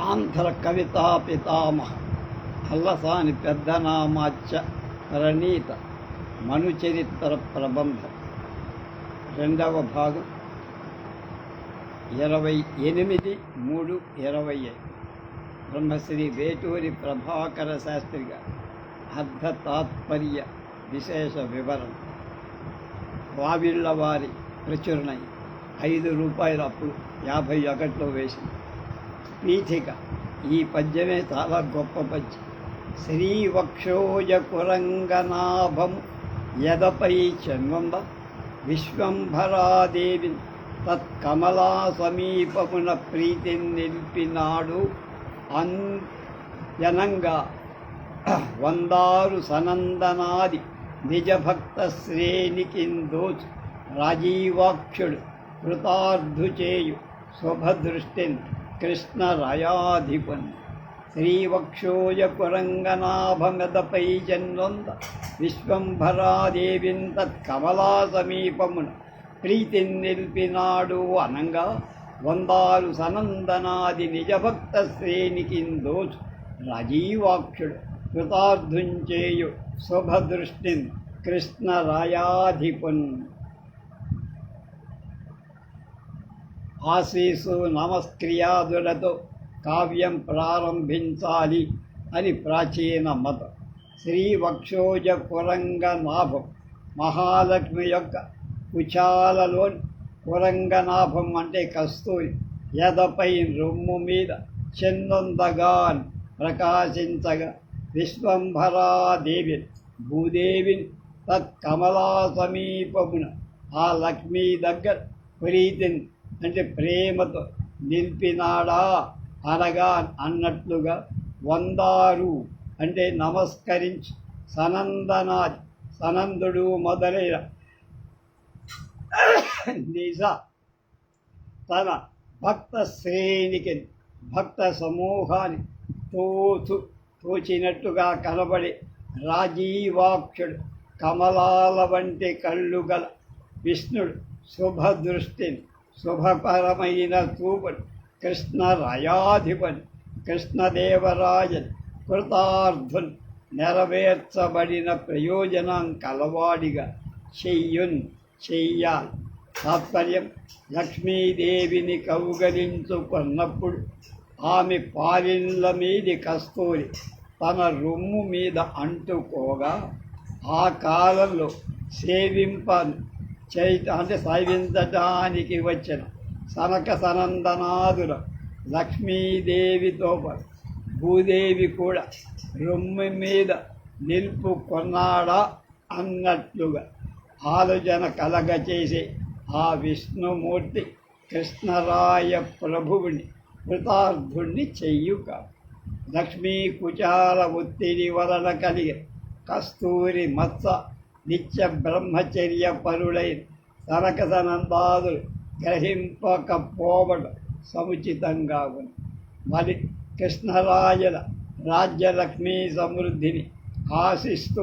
ఆంధ్ర కవితా పితామహ. అల్లసాని పెద్దనామాచ్య ప్రణీత మనుచరిత్ర ప్రబంధం. రెండవ భాగం. ఇరవై ఎనిమిది మూడు ఇరవై ఐదు. బ్రహ్మశ్రీ వేటూరి ప్రభాకర శాస్త్రి గారు అర్ధ తాత్పర్య విశేష వివరణ. వావిళ్ళ వారి ప్రచురణ ఐదు రూపాయల అప్పుడు యాభై ఒకటిలో వేసింది. పీఠిక ఈ పద్యమే చాలా గొప్ప పద్యం. శ్రీవక్షోజ యదపై ఎదపై చన్వంబ విశ్వంభరాదేవి తత్కమలా సమీపమున ప్రీతిని నిలిపినాడు అంజనంగా జనంగా. వందారు సనందనాది నిజభక్త శ్రేణికిందోచు రాజీవాక్షుడు కృతార్థుచేయు శుభదృష్టిని కృష్ణ రయాధిపన్ శ్రీవక్షోజ కురంగనాభమెదపై జన్వంద విశ్వంభరాదేవిన్ తత్కమలా సమీపమున ప్రీతిని నిలిపినాడు అనంగా వందారు సనందనాది నిజభక్త శ్రేణికిందోచు రాజీవాక్షుడు కృతార్థుంచేయు శుభదృష్టిన్ కృష్ణ ఆశీసు నమస్క్రియాదులతో కావ్యం ప్రారంభించాలి అని ప్రాచీన మతం. శ్రీ వక్షోజ కురంగ నాభం మహాలక్ష్మి యొక్క కుచాలలోని కురంగనాభం అంటే కస్తూరి ఎదపై రొమ్ము మీద చెందొందగాన్ ప్రకాశించగా విశ్వంభరాదేవి భూదేవిని తత్కమలా సమీపమున ఆ లక్ష్మీ దగ్గర ప్రీతిని అంటే ప్రేమతో నిలిపినాడా అనగా అన్నట్లుగా వందారు. అంటే నమస్కరించి సనందనాది సనందుడు మొదలైన నిజ తన భక్త శ్రేణికి భక్త సమూహాన్ని తోచు తోచినట్టుగా కనబడి రాజీవాక్షుడు కమలాల వంటి కళ్ళు గల విష్ణుడు శుభదృష్టిని శుభపరమైన చూపుడు కృష్ణ రయాధిపని కృష్ణదేవరాజన్ కృతార్థున్ నెరవేర్చబడిన ప్రయోజనం కలవాడిగా చెయ్యున్ చెయ్యాలి తాత్పర్యం లక్ష్మీదేవిని కౌగలించుకున్నప్పుడు ఆమె పాలిన్ల మీది కస్తూరి తన రొమ్ము మీద అంటుకోగా ఆ కాలంలో సేవింప చైత అంటే సేవించటానికి వచ్చిన సనక సనందనాదుల లక్ష్మీదేవితో పాటు భూదేవి కూడా రొమ్ము మీద నిలుపుకొన్నాడా అన్నట్లుగా ఆలోచన కలగచేసే ఆ విష్ణుమూర్తి కృష్ణరాయ ప్రభువుని కృతార్థుణ్ణి చెయ్యుక లక్ష్మీ కుచాల ఒత్తిడి వలన కలిగే కస్తూరి మత్స నిత్య బ్రహ్మచర్య పరులైన సనకసనందాదులు గ్రహింపకపోవడం సముచితంగా ఉంది మరి కృష్ణరాజుల రాజ్యలక్ష్మీ సమృద్ధిని ఆశిస్తూ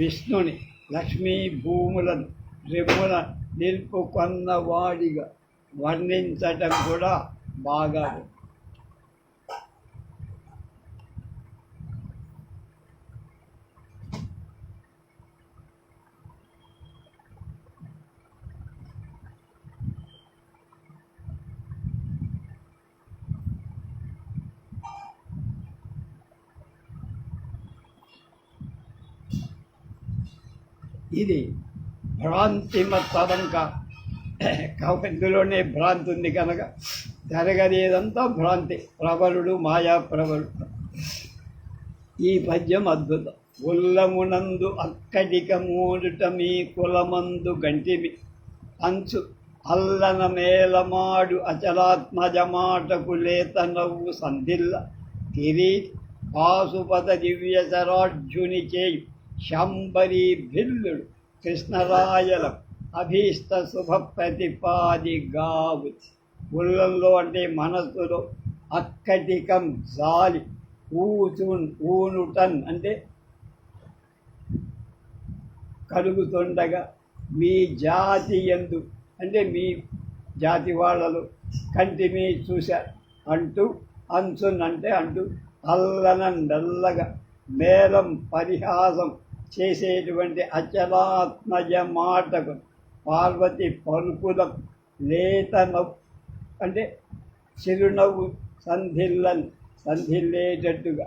విష్ణుని లక్ష్మీ భూములను రెమ్ముల నిలుపుకొన్నవాడిగా వర్ణించటం కూడా బాగా ఉంది. ఇది భ్రాంతిమత్తడం కా కాబట్టి భ్రాంతి ఉంది కనుక. జరగదేదంతా భ్రాంతి. ప్రబలుడు మాయా ప్రబలుడు ఈ పద్యం అద్భుతం. ఉల్లమునందు అక్కడిక మూడుట మీ కులమందు గంటిమి. అంచు అల్లన మేలమాడు అచలాత్మజమాటకు లేత నవ్వు సంధిల్ల. కిరీట్ పాశుపత దివ్య సరాఢ్యుని చేయి. శంబరీ భిల్లుడు కృష్ణరాయల అభీష్ట శుభ ప్రతిపాది గావు. ఉల్లంలో అంటే మనస్సులో అక్కటికం జాలి ఊచున్ ఊనుటన్ అంటే కలుగుతుండగా మీ జాతి ఎందు అంటే మీ జాతి వాళ్ళలో కంటి మీ చూశారు అంటూ అంచునంటే అంటూ అల్లన నల్లగా మేళం పరిహాసం చేసేటువంటి అచలాత్మజ మాటకు పార్వతి పలుకుల లేత నవ్వు అంటే చిరునవ్వు సంధిల్లని సంధిల్లేటట్టుగా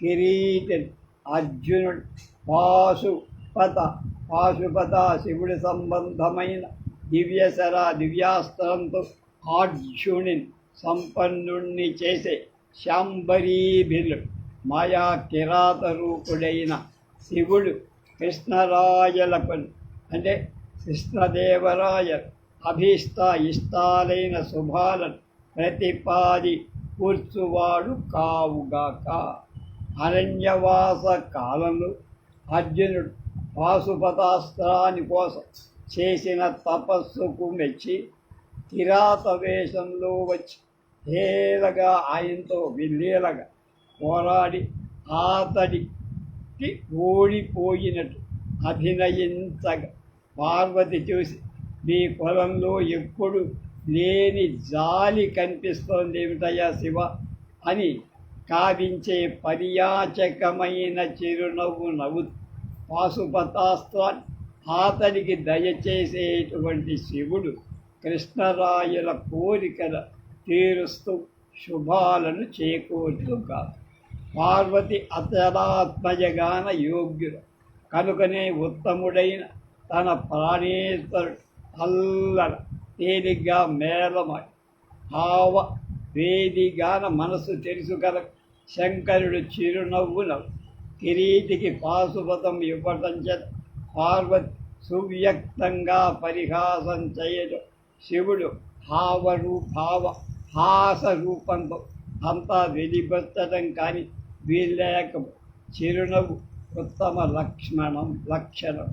కిరీటన్ అర్జునుడు పాశుపత పాశుపత శివుడి సంబంధమైన దివ్యసర దివ్యాస్త్రంతో అర్జునుని సంపన్నుణ్ణి చేసే శాంబరీభిలు మాయా కిరాత రూపుడైన శివుడు కృష్ణరాయలపని. అంటే కృష్ణదేవరాయ అభీష్ట ఇష్టాలైన శుభాలను ప్రతిపాది కూర్చువాడు కావుగాక. అరణ్యవాస కాలంలో అర్జునుడు పాశుపతాస్త్రాని కోసం చేసిన తపస్సుకు మెచ్చి కిరాత వేషంలో వచ్చి ఏలగా ఆయనతో విల్లేలగా పోరాడి అతడికి ఓడిపోయినట్టు. అభినయించగా. పార్వతి చూసి మీ పొలంలో ఎప్పుడు లేని జాలి కనిపిస్తోంది ఏమిటయ్యా శివ అని కావించే పర్యాచకమైన చిరునవ్వు నవ్వు పాశుపతాస్త్రాన్ని అతడికి దయచేసేటువంటి శివుడు కృష్ణరాయుల కోరికల తీరుస్తూ శుభాలను చేకూర్చుగా పార్వతి అచలాత్మజగాన యోగ్యుడు. కనుకనే ఉత్తముడైన తన ప్రాణేశ్వరుడు అల్లర తేలిగ్గా మేలమై భావ వేదిగాన మనసు తెలుసు కల శంకరుడు చిరునవ్వున కిరీటికి పాశుపతం ఇవ్వటం చేత పార్వతి సువ్యక్తంగా పరిహాసం చేయడం శివుడు భావరు భావ హాస రూపంతో అంతా వెలిబెత్తడం కానీ వీళ్ళేక చిరునవ్వు ఉత్తమ లక్ష్మణం లక్షణం.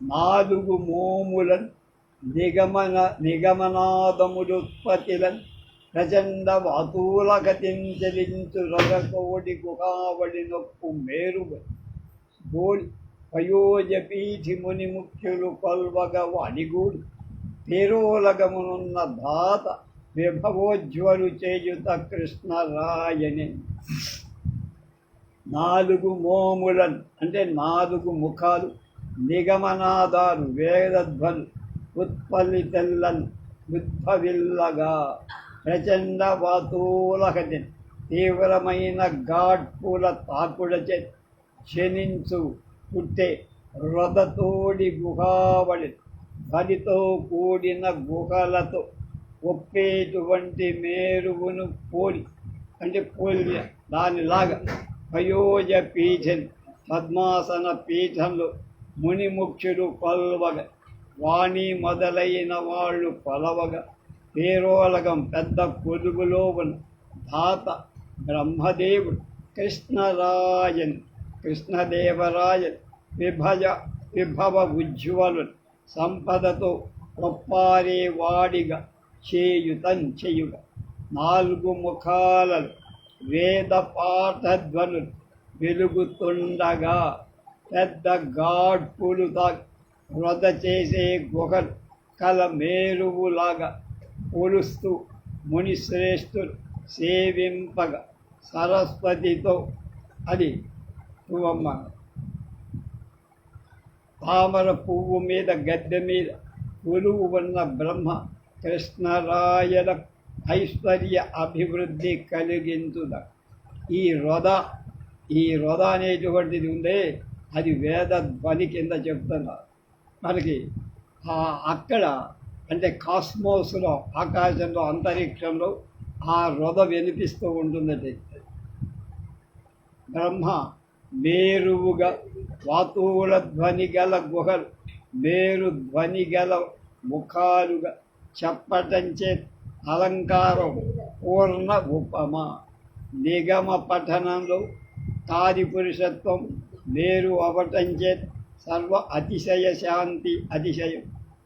నాలుగు మోములన్ నిగమన నిగమనాదములుత్పత్తిలన్ ప్రచండ వాతూలగతించలించు రగకోడి గుహావళి నొప్పు మేరువ బోల్ పయోజపీఠి ముని ముఖ్యులు కొల్వగ వాడిగూడు పేరోలగమునున్న దాత విభవోజ్వలు చేయుత కృష్ణరాయని. నాలుగు మోములన్ అంటే నాలుగు ముఖాలు నిగమనాదాలు వేదధ్వను ఉత్పల్లితెల్లను ఉద్భవిల్లగా. ప్రచండ వాతూలహతి తీవ్రమైన ఘాట్పుల తాకుడచే క్షణించు పుట్టే రథతోడి గుహావళి ధ్వనితో కూడిన గుహలతో ఒప్పేటువంటి మేరువును పోలి అంటే పోలి దానిలాగా పయోజ పీఠం పద్మాసన పీఠంలో మునిముఖ్యుడు కొల్వగ వాణి మొదలైన వాళ్ళు కొలవగా పేరోలగం పెద్ద కొలుగులో ఉన్న ధాత బ్రహ్మదేవుడు కృష్ణరాయన్ కృష్ణదేవరాయ విభజ విభవ ఉజ్వలు సంపదతో ఒప్పారే వాడిగా చేయుతం చేయుగ. నాలుగు ముఖాలలు వేద పాఠధ్వనులు వెలుగుతుండగా పెద్ద గాడ్పులు తాకి వృధ చేసే గుహలు కల మేరువులాగా పొలుస్తూ మునిశ్రేష్ఠులు సేవింపగా సరస్వతితో అది నువ్వమ్మ తామర పువ్వు మీద గద్దె మీద కొలువు ఉన్న బ్రహ్మ కృష్ణరాయల ఐశ్వర్య అభివృద్ధి కలిగించుద ఈ రొద ఈ రొద అనేటువంటిది ఉందే అది వేద ధ్వని కింద చెప్తున్నారు మనకి అక్కడ అంటే కాస్మోస్లో ఆకాశంలో అంతరిక్షంలో ఆ రొద వినిపిస్తూ ఉంటుందండి. బ్రహ్మ మేరువుగా వాతువుల ధ్వని గల గుహలు మేరు ధ్వని గల ముఖాలుగా చెప్పటంచే అలంకారం పూర్ణ ఉపమ. నిగమ పఠనంలో తాది పురుషత్వం మేరు అవటంచే సర్వ అతిశయ శాంతి అతిశయం.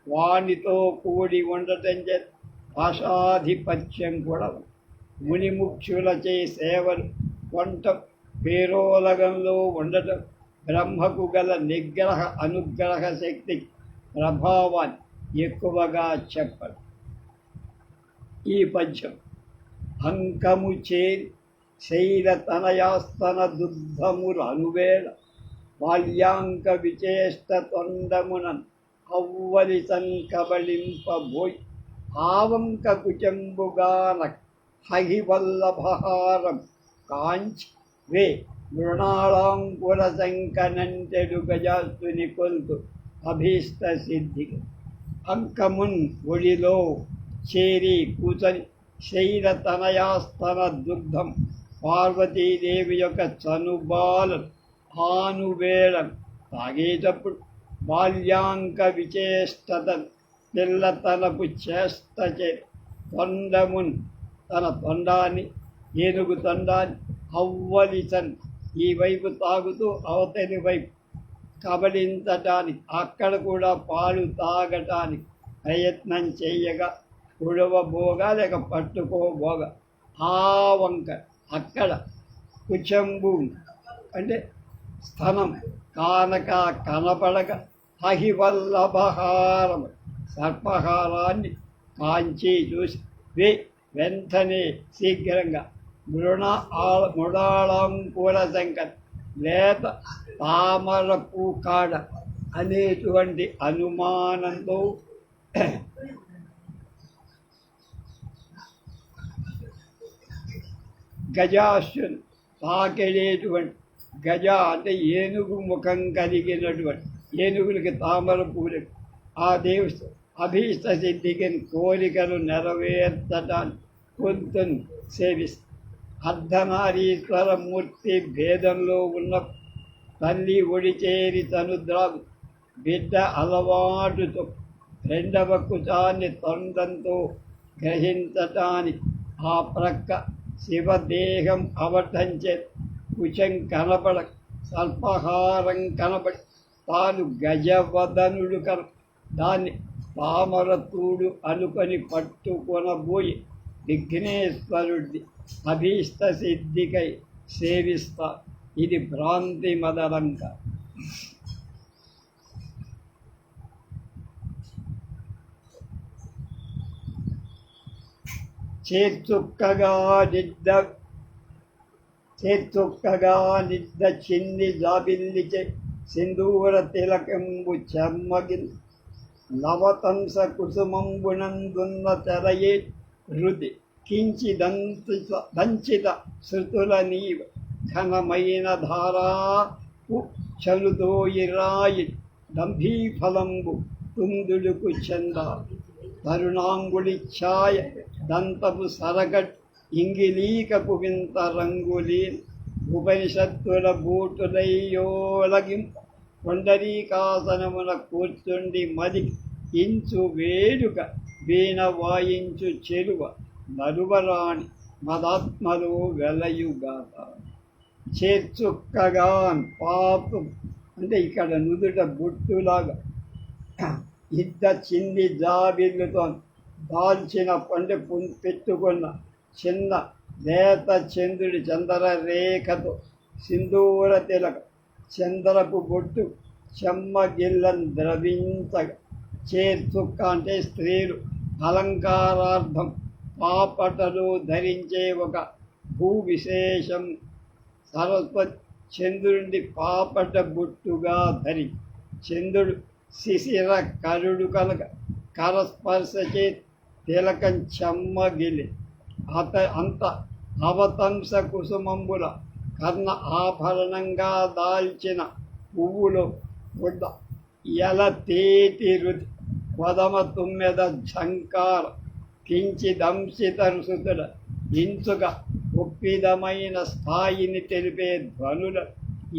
వాణితో కూడి ఉండటం చేత్ భాషాధిపత్యం కూడా మునిముక్షులచే సేవలు వంట పేరోలగంలో ఉండటం బ్రహ్మకు గల నిగ్రహ అనుగ్రహ శక్తి ప్రభావాన్ని ఎక్కువగా చెప్పడు. ఈ పద్యం అంకము చే శైల తనయాస్తన దుర్ధములు అనువేళ బాల్యాంక విచేష్ట తొండమునన్ అవ్వలి సంకబళింపబోయ్ ఆవంక కుచంబుగాన హహివల్లభహారం కాంచి వే మృణాళాంకుర శంకనంటెడు గజాస్తుని కొల్తు అభీష్ట సిద్ధి అంకమున్ ఒడిలో చేరి కూచని శైల తనయాస్తన దుగ్ధం పార్వతీదేవి యొక్క చనుబాలను ఆనువేళం తాగేటప్పుడు బాల్యాంక విచేష్టత పిల్లతనపు చేష్ట చే తొండమున్ తన తొండాన్ని ఏనుగు తొండాన్ని అవ్వలిసన్ ఈ వైపు తాగుతూ అవతలి వైపు. కబలించటానికి అక్కడ కూడా పాలు తాగటానికి ప్రయత్నం చేయగా ఉడవబోగా లేక పట్టుకోబోగా. ఆ వంక అక్కడ కుచంబు అంటే స్థనం కానక కనపడక హహివల్లభహారం సర్పహారాన్ని కాంచి చూసి వెంటనే శీఘ్రంగా మృణ మృడాళంకుర లేత తామర పూకాడ అనేటువంటి అనుమానంతో గజాశ్వన్ తాకెడేటువంటి గజ అంటే ఏనుగు ముఖం కలిగినటువంటి ఏనుగులకి తామర పూలకు ఆ దేవు అభీష్ట సిద్ధికి కోరికలు నెరవేర్చడానికి కొంత సేవిస్తారు అర్ధనారీశ్వర మూర్తి భేదంలో ఉన్న తల్లి ఒడిచేరి తను ద్రాగు బిడ్డ అలవాటుతో రెండవ కుచాన్ని తొండంతో గ్రహించటానికి ఆ ప్రక్క శివదేహం అవటంచే కుశం కనపడ సల్పహారం కనపడి తాను గజవదనుడు కన దాన్ని పామరతూడు అనుకొని పట్టుకొనబోయి విఘ్నేశ్వరుడి అభీష్ట సిద్ధికై సేవిస్తా. ఇది భ్రాంతి మదవంక. చేతుక్కగా నిద్ద చేతుక్కగా నిద్ద చిన్ని జాబిల్లిచే సింధూర తిలకంబు చర్మగిల్ నవతంస కుసుమంబునందున్న తెరయే హృది కించిదంత దంచిత శృతుల నీవ. ఘనమైన ధారా చలుదోయి రాయి దంభీఫలంబు తుందులుకు చెంద. తరుణాంగుళి ఛాయ దంతపు సరగట్ ఇంగిలీకపు వింత రంగులీ. ఉపనిషత్తుల బూటులయ్యోలగిం కొండరీకాసనమున కూర్చుండి మది. ఇంచు వేడుక వీణ వాయించు చెరువ నరువరాణి మదాత్మలు వెలయుగా చేర్చుక్కగా పాపం. అంటే ఇక్కడ నుదుట బుట్టులాగా ఇద్ద చింది జాబిల్లుతో దాల్చిన పండు పెట్టుకున్న చిన్న లేత చంద్రుడి చంద్ర రేఖతో సింధూర తిలక చంద్రపు బొట్టు చెమ్మగిల్లం ద్రవించగా. చేర్చుక్క అంటే స్త్రీలు అలంకారార్థం పాపటలు ధరించే ఒక భూ విశేషం సరస్వతి చంద్రుడి పాపట బుట్టుగా ధరి. చంద్రుడు శిశిర కరుడు కనుక కరస్పర్శచే తిలకం చెమ్మగిలి. అత అంత అవతంస కుసుమంబుల కర్ణ ఆభరణంగా దాల్చిన పువ్వులు గుడ్డ ఎల తేటి రుది కొదమ తుమ్మెద ఝంకార కించిదంశిత రుసుతుల ఇంచుక ఒప్పిదమైన స్థాయిని తెలిపే ధ్వనుల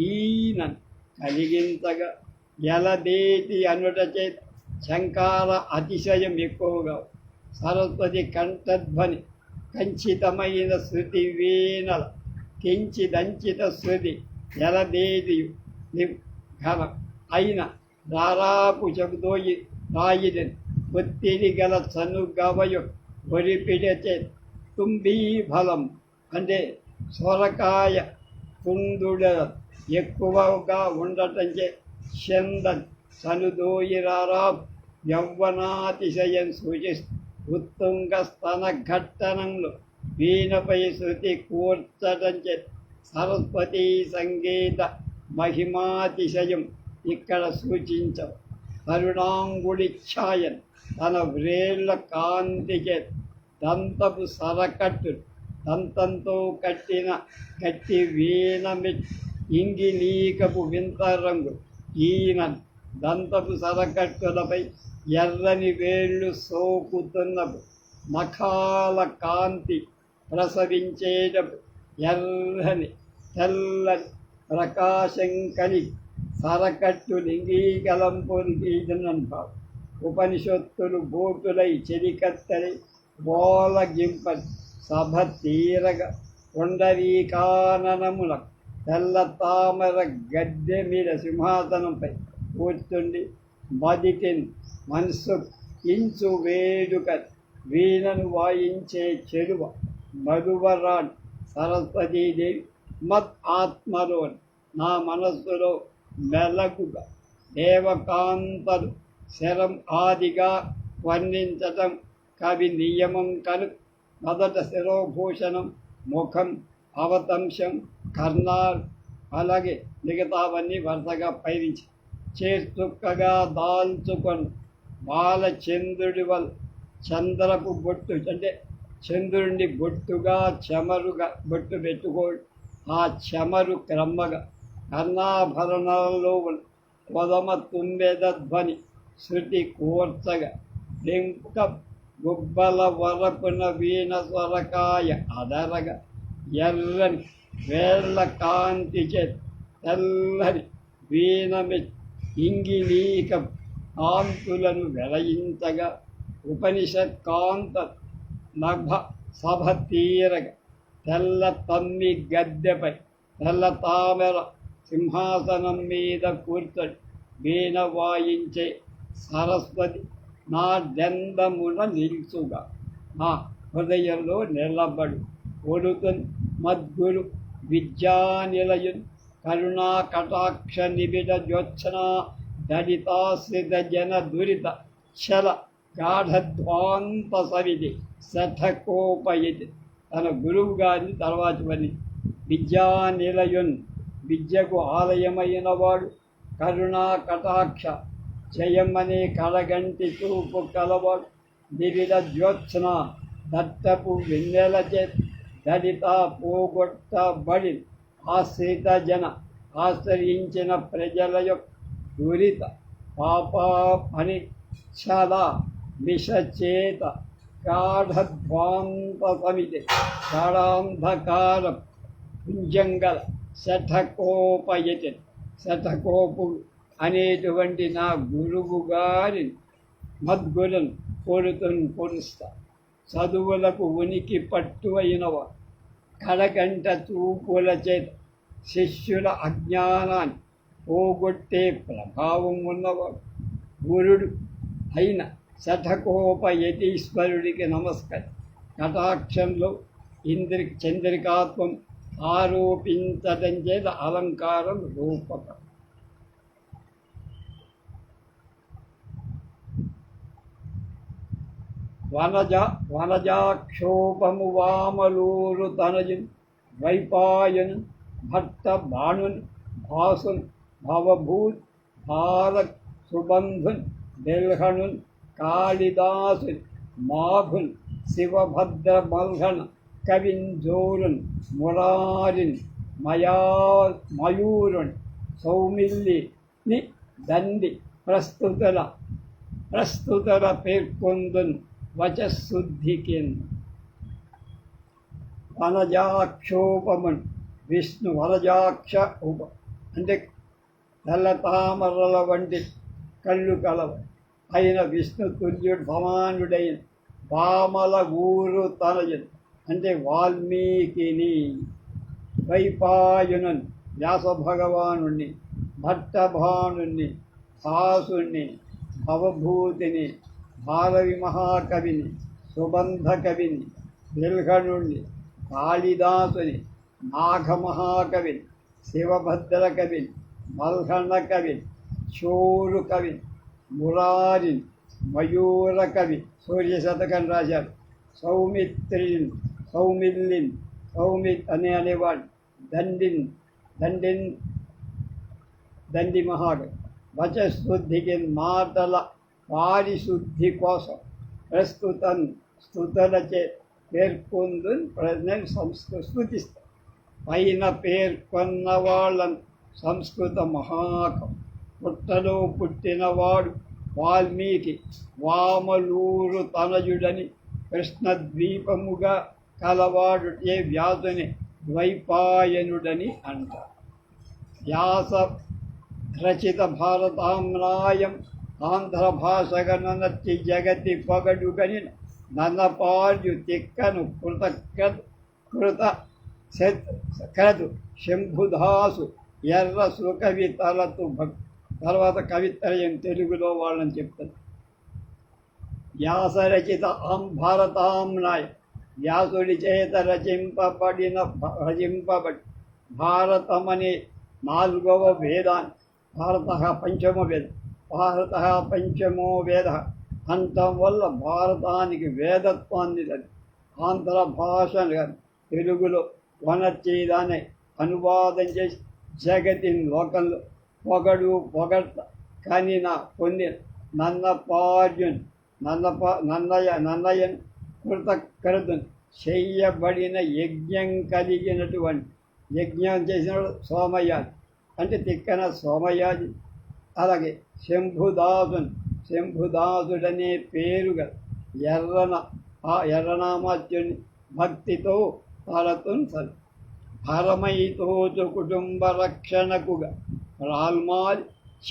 ఈయన కలిగించగా ఎలదేటి అనుట చేత శంకార అతిశయం ఎక్కువగా సరస్వతి కంఠధ్వని కంచితమైన శృతి వీణల కించిదంచిత శృతి ఎలదేదియు ఘన అయిన దారాపు చెబుతోయి రాయిని ఒత్తిడి గల చనుగవయు ఒరిపిడచే తుంబీఫలం అంటే సొరకాయ కుందుడ ఎక్కువగా ఉండటంచే చందన్ సనుదోయిరారా యౌవనాతిశయం సూచిస్తూ ఉత్తుంగ స్తన ఘట్టనంలో వీణపై శృతి కూర్చటంచే సరస్వతీ సంగీత మహిమాతిశయం ఇక్కడ సూచించవు కరుణాంగుళిఛాయన్ తన వ్రేళ్ళ కాంతికే దంతపు సరకట్టు దంతంతో కట్టిన గట్టి వీణమి ఇంగిలీకపు వింత రంగు ఈయన దంతపు సరకట్టులపై ఎర్రని వేళ్ళు సోకుతున్నపు నఖాల కాంతి ప్రసవించేటప్పుడు ఎర్రని తెల్లని ప్రకాశం కలిగి సరకట్టు లింగీకలంపునంటారు ఉపనిషత్తులు బోటులై చెరికత్తరి బోలగింప సభ తీరగ కొండరీకాననముల తెల్ల తామర గద్దె మీద సింహాసనంపై కూర్చుండి మదిటిన్ మనసు ఇంచు వేడుక వీణను వాయించే చెరువ మధువరాన్ సరస్వతీదేవి మత్ ఆత్మలో నా మనస్సులో మెలకుగా దేవకాంతలు శరం ఆదిగా వర్ణించటం కవి నియమం కను. మొదట శిరోభూషణం ముఖం అవతంశం కర్ణాలు అలాగే మిగతావన్నీ వరుసగా పైరించి చేస్తుక్కగా దాల్చుకొని. బాలచంద్రుడి వల్ల చంద్రపు బొట్టు అంటే చంద్రుడిని బొట్టుగా చెమరుగా బొట్టు పెట్టుకోడు ఆ చెమరు క్రమ్మగా కర్ణాభరణాలలో ఉన్న పొదమ ధ్వని శృతి కూర్చగా లింక గుబ్బల వరపున వీణ స్వరకాయ అదరగ ఎర్రని వేళ్ళ కాంతి చే తెల్లని వీణమి ఇంగిలీక కాంతులను వెలయించగా ఉపనిషత్ కాంత నభ సభ తీరగ తెల్ల తమ్మి గద్దెపై తెల్ల తామెర సింహాసనం మీద కూర్చొని వీణ వాయించే సరస్వతి నా దందమున నిల్చుగా. నా హృదయంలో నిలబడు కొడుకుని మద్గురు విద్యానిలయున్ కరుణా కటాక్ష నిబిడ జ్యోత్సన దళితాశ్రిత జన దురిత చల గాఢధ్వాంత సవిధి శఠకోపయతి. తన గురువు గారిని విద్యా విద్యానిలయున్ విద్యకు ఆలయమైన వాడు కరుణా కటాక్ష జయమనే కడగంటి చూపు కలవాడు. నివిడ జ్యోత్స్న దత్తపు వెన్నెల చే దళిత పోగొట్టబడి ఆశ్రిత జన ఆశ్రయించిన ప్రజల యొక్క దురిత పాప పని విషచేత గాఢధ్వాంత సమితి గాఢాంధకార పుంజంగల శఠకోపయతి శఠకోపు అనేటువంటి నా గురువు గారి మద్గులను కోరుతుని కోరుస్తా చదువులకు ఉనికి పట్టు అయినవ. కడగంట చూపుల చేత శిష్యుల అజ్ఞానాన్ని పోగొట్టే ప్రభావం ఉన్నవాడు గురుడు అయిన శఠకోపయతీశ్వరుడికి నమస్కారం. కటాక్షంలో ఇంద్రి చంద్రికాత్వం ఆరోపించటం చేత అలంకారం రూపకం. వనజ వనజాక్షోభము వామలూరు తనయున్ వైపాయన్ భట్ట బాణున్ భాసున్ భవభూత్ భారత్ సుబంధున్ బెల్హణున్ కాళిదాసున్ మాఘున్ శివభద్ర మల్హణ కవింజోరున్ మురారిన్ మయా మయూరున్ సౌమిల్లి ని దండి ప్రస్తుతల ప్రస్తుతల పేర్కొందున్ వచశుద్ధికిన్ వనజాక్షోపమున్ విష్ణు వనజాక్ష ఉప అంటే తెల్ల తామరల వంటి కళ్ళు కలవ అయిన విష్ణు తుల్యుడు సమానుడైన బామల ఊరు తనయుడు అంటే వాల్మీకిని వైపాయునన్ వ్యాస భగవానుణ్ణి భట్టభానుణ్ణి భాసుణ్ణి భవభూతిని భారవి మహాకవిని సుబంధ కవిని బిల్హణుణ్ణి కాళిదాసుని నాగమహాకవిని శివభద్ర కవిని మల్హణ కవిని చోరు కవిని మురారిని మయూర కవి సూర్యశతకం రాశారు. సౌమిత్రిని సౌమిల్లిన్ సౌమి అనే అనేవాడు దండిన్ దండిన్ దండి మహాడు వచశుద్ధికి మాటల పారిశుద్ధి కోసం ప్రస్తుతం స్థుతులచే పేర్కొందు ప్రజలను సంస్కృ స్థుతిస్తారు పైన పేర్కొన్న వాళ్ళను సంస్కృత మహాకం. పుట్టలో పుట్టినవాడు వాల్మీకి వామలూరు తనయుడని కృష్ణద్వీపముగా కలవాడుటే వ్యాసుని ద్వైపాయనుడని అంటారు వ్యాస రచిత భారతామ్రాయం ఆంధ్ర భాషగననచ్చి జగతి పొగడుగని నన్నపార్యు తిక్కను కృత కృత శత్ శంభుదాసు ఎర్ర సుకవి తలతు భక్ తర్వాత కవిత్రయం తెలుగులో వాళ్ళని చెప్తారు వ్యాసరచిత ఆం భారతాంనాయ వ్యాసుడి చేత రచింపబడిన రచింపబడి భారతమనే నాలుగవ వేదాన్ని భారత పంచమ వేదం భారత పంచమో వేద. అంతం వల్ల భారతానికి వేదత్వాన్ని అది ఆంధ్ర భాష తెలుగులో వనర్చేదాన్ని అనువాదం చేసి జగతిని లోకంలో పొగడు పొగడ్త కనిన పొందిన నన్నపార్జున్ నన్నప నన్నయ్య నన్నయ్యను కృతకృతున్ చెయ్యబడిన యజ్ఞం కలిగినటువంటి యజ్ఞం చేసిన సోమయాజి. అంటే తిక్కన సోమయాజి. అలాగే శంభుదాసున్. శంభుదాసుడనే పేరుగా ఎర్రన ఆ ఎర్రనామాత్యుని భక్తితో తలతున్ భరమైతోచు కుటుంబ రక్షణకుగా రాల్మాల్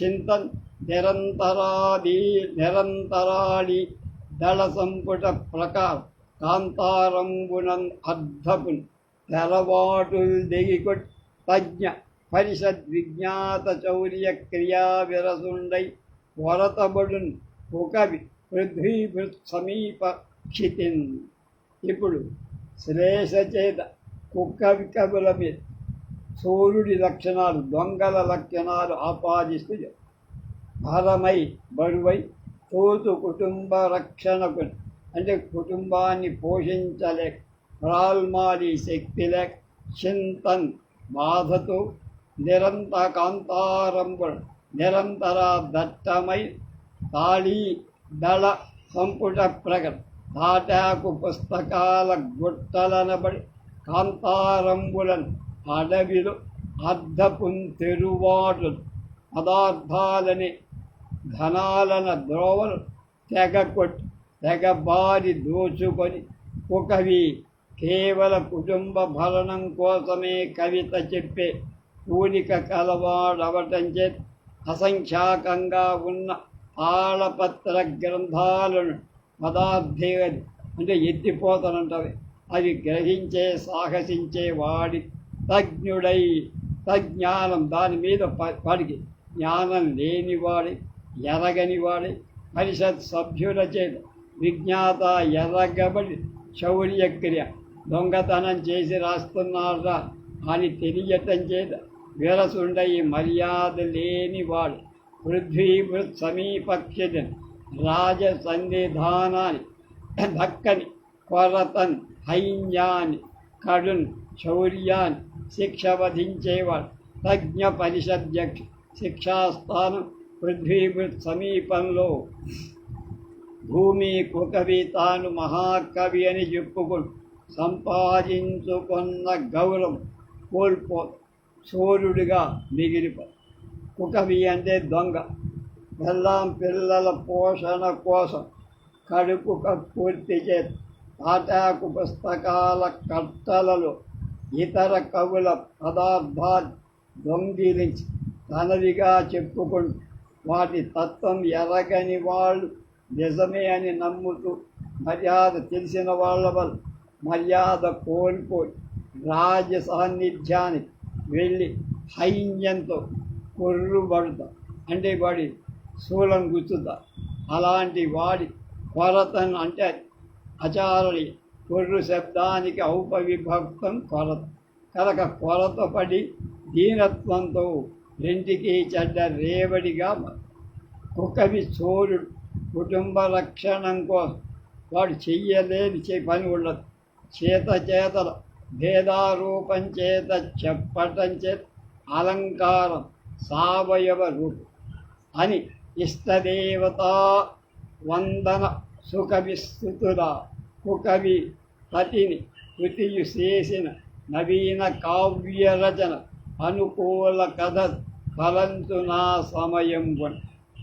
చింతన్ నిరంతరాది నిరంతరాడి దళ సంపుట ప్రకారం కాంతారంబునన్ అర్ధపున్ తెరవాటుల్ దిగికొట్ తజ్ఞ పరిషద్ విజ్ఞాత చౌర్య క్రియా విరసుండై వరతబడున్ ఒకవి పృథ్వీభృత్ సమీప క్షితిన్ ఇప్పుడు శ్రేషచేత కుక్కవి కుక్క కవుల మీద సూర్యుడి లక్షణాలు దొంగల లక్షణాలు ఆపాదిస్తూ భారమై బరువై కోతు కుటుంబ రక్షణకు అంటే కుటుంబాన్ని పోషించలేక ప్రాల్మారి శక్తి లేక చింతన్ బాధతో నిరంత కాంతారంభుడు నిరంతర దట్టమై తాళీ దళ సంపుట ప్రకట తాటాకు పుస్తకాల గుట్టలనబడి కాంతారంబులను అడవిలో అర్ధపుం తెరువాటు పదార్థాలని ధనాలన ద్రోవలు తెగ కొట్టి తెగబారి దోచుకొని ఒకవి కేవల కుటుంబ భరణం కోసమే కవిత చెప్పే పూనిక కలవాడవటం చేత అసంఖ్యాకంగా ఉన్న తాళపత్ర గ్రంథాలను పదార్థేది అంటే ఎత్తిపోతానంటవి. అవి గ్రహించే సాహసించే వాడి తజ్ఞుడై తజ్ఞానం దాని మీద ప- వాడికి జ్ఞానం లేనివాడి ఎరగనివాడి పరిషత్ సభ్యుల చేత విజ్ఞాత ఎర్రగబడి శౌర్యక్రియ దొంగతనం చేసి రాస్తున్నారా అని తెలియటం చేత విరసుండయి మర్యాద లేనివాడు పృథ్వీభృత్ సమీపక్షితన్ రాజ సన్నిధానాన్ని దక్కని కొరతన్ హైన్యాన్ని కడున్ శౌర్యాన్ని శిక్ష వధించేవాడు తజ్ఞ పరిషద్యక్ష శిక్షాస్థానం పృథ్వీ సమీపంలో భూమి కుకవి తాను మహాకవి అని చెప్పుకుంటూ సంపాదించుకున్న గౌరవం కోల్పో సూర్యుడిగా మిగిలిపో కుకవి అంటే దొంగ బెల్లం పిల్లల పోషణ కోసం కడుపు పూర్తి చే తాటాకు పుస్తకాల కట్టలలో ఇతర కవుల పదార్థాలు దొంగిలించి తనదిగా చెప్పుకుంటూ వాటి తత్వం ఎరగని వాళ్ళు నిజమే అని నమ్ముతూ మర్యాద తెలిసిన వాళ్ళ వల్ల మర్యాద కోల్పోయి రాజ సాన్నిధ్యానికి వెళ్ళి హైన్యంతో కొర్రుబడుతా. అంటే వాడి శూలం గుచ్చుతా. అలాంటి వాడి కొరతను అంటే అచారని కొర్రు శబ్దానికి ఔపవిభక్తం కొరత. కనుక కొరత పడి దీనత్వంతో రెంటికి చెడ్డ రేవడిగా కుక్కవి చోరుడు కుటుంబ రక్షణం కోసం వాడు చెయ్యలేని చే పని ఉండదు చేత చేతల భేదారూపం చేత చెప్పటం చేత అలంకారం సావయవ రూపం అని ఇష్టదేవత వందన సుఖవిస్తుతుల కుకవి పతిని కృతియు చేసిన నవీన కావ్య రచన అనుకూల కథ ఫలంతు నా సమయం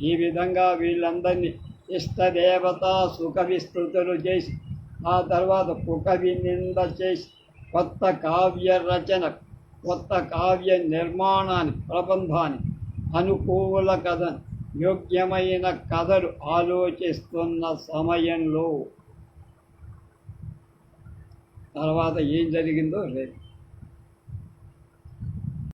ఈ విధంగా వీళ్ళందరినీ ఇష్టదేవత సుఖవిస్తుతులు చేసి ఆ తర్వాత కుకవి నింద చేసి కొత్త కావ్య రచన కొత్త కావ్య నిర్మాణాన్ని ప్రబంధాన్ని అనుకూల కథ యోగ్యమైన కథలు ఆలోచిస్తున్న సమయంలో. తర్వాత ఏం జరిగిందో లేదు